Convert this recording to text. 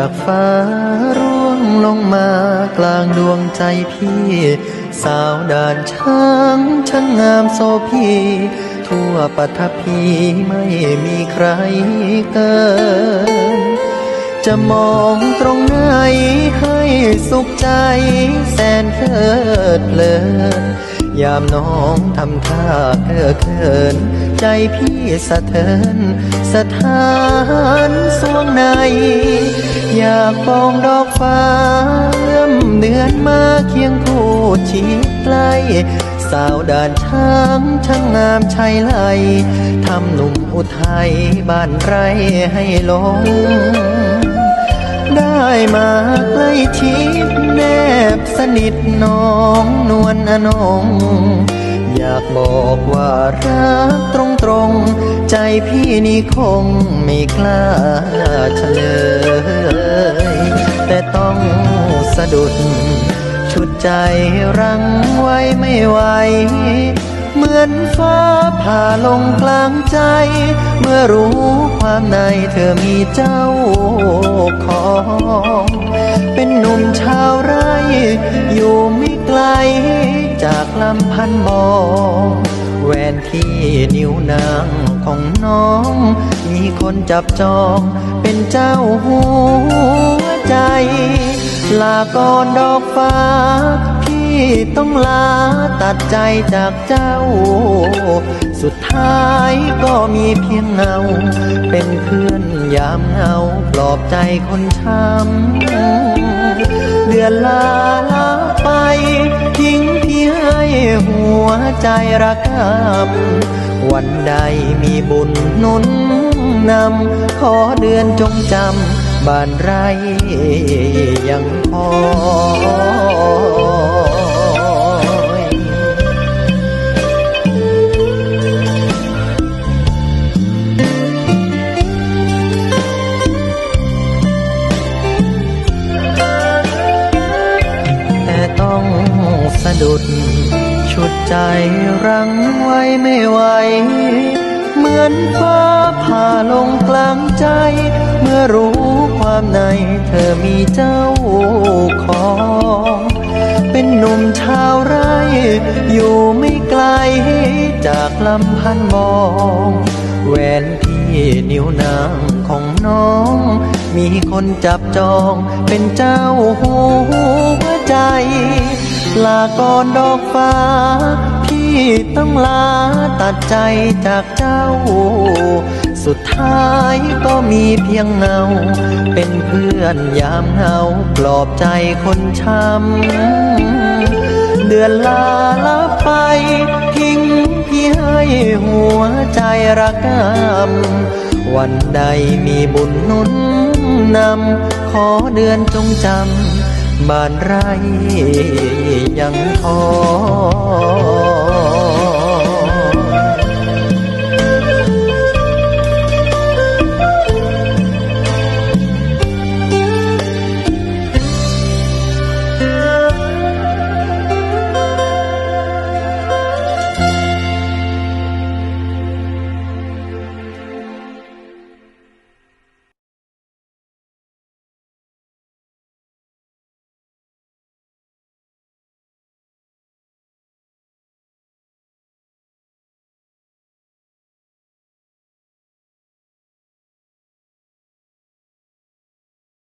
จากฟ้าร่วงลงมากลางดวงใจพี่ สาวด่านช้างช่างงามโซพีทั่วปัทภีไม่มีใครเกิน จะมองตรงไหนให้สุขใจแสนเพลิดเพลินยามน้องทำท่าเก้อเขิน ใจพี่สะเทินสถานสวงใน อยากปองดอกฟ้าเลื่อมเดือนมาเคียงคู่ชิดใกล้สาวด่านช้างช่างงามชัยไลทำหนุ่มอุทัยบ้านไรให้หลง ได้มาใกล้ชิดแนบสนิทน้องนวลอนง อยากบอกว่ารักตรงตรงๆใจพี่นี่คงไม่กล้าเฉลย แต่ต้องสะดุด ชุดใจรังไว้ไม่ไหวเหมือนฟ้าผ่าลงกลางใจ เมื่อรู้ความในเธอมีเจ้าของ เป็นหนุ่มชาวไร่อยู่ไม่ไกล จากลำพันบองแหวนที่นิ้วนางของน้อง มีคนจับจองเป็นเจ้าหัวใจ ลาก่อนดอกฟ้า พี่ต้องลาตัดใจจากเจ้า สุดท้ายก็มีเพียงเงา เป็นเพื่อนยามเงาปลอบใจคนช้ำเดือนลาลา ไปทิ้งพี่ให้หัวใจระกำวันใดมีบุญนุนนำขอเดือนจงจำบ้านไรยังพอ ด ชุดใจรังไว้ไม่ไหว เหมือนฟ้าผ่าลงกลางใจ เมื่อรู้ความในเธอมีเจ้าของ เป็นหนุ่มชาวไร่ อยู่ไม่ไกลจากลำพันมองแหวนที่นิ้วนางของน้อง มีคนจับจองเป็นเจ้าหัว ใจ ลาก่อนดอกฟ้า พี่ต้องลาตัดใจจากเจ้า สุดท้ายก็มีเพียงเงา เป็นเพื่อนยามเหงาปลอบใจคนช้ำเดือนลาลับไป ทิ้งพี่ให้หัวใจระกำวันใดมีบุญนุนนำขอเดือนจงจำ บ้านไรยังพอ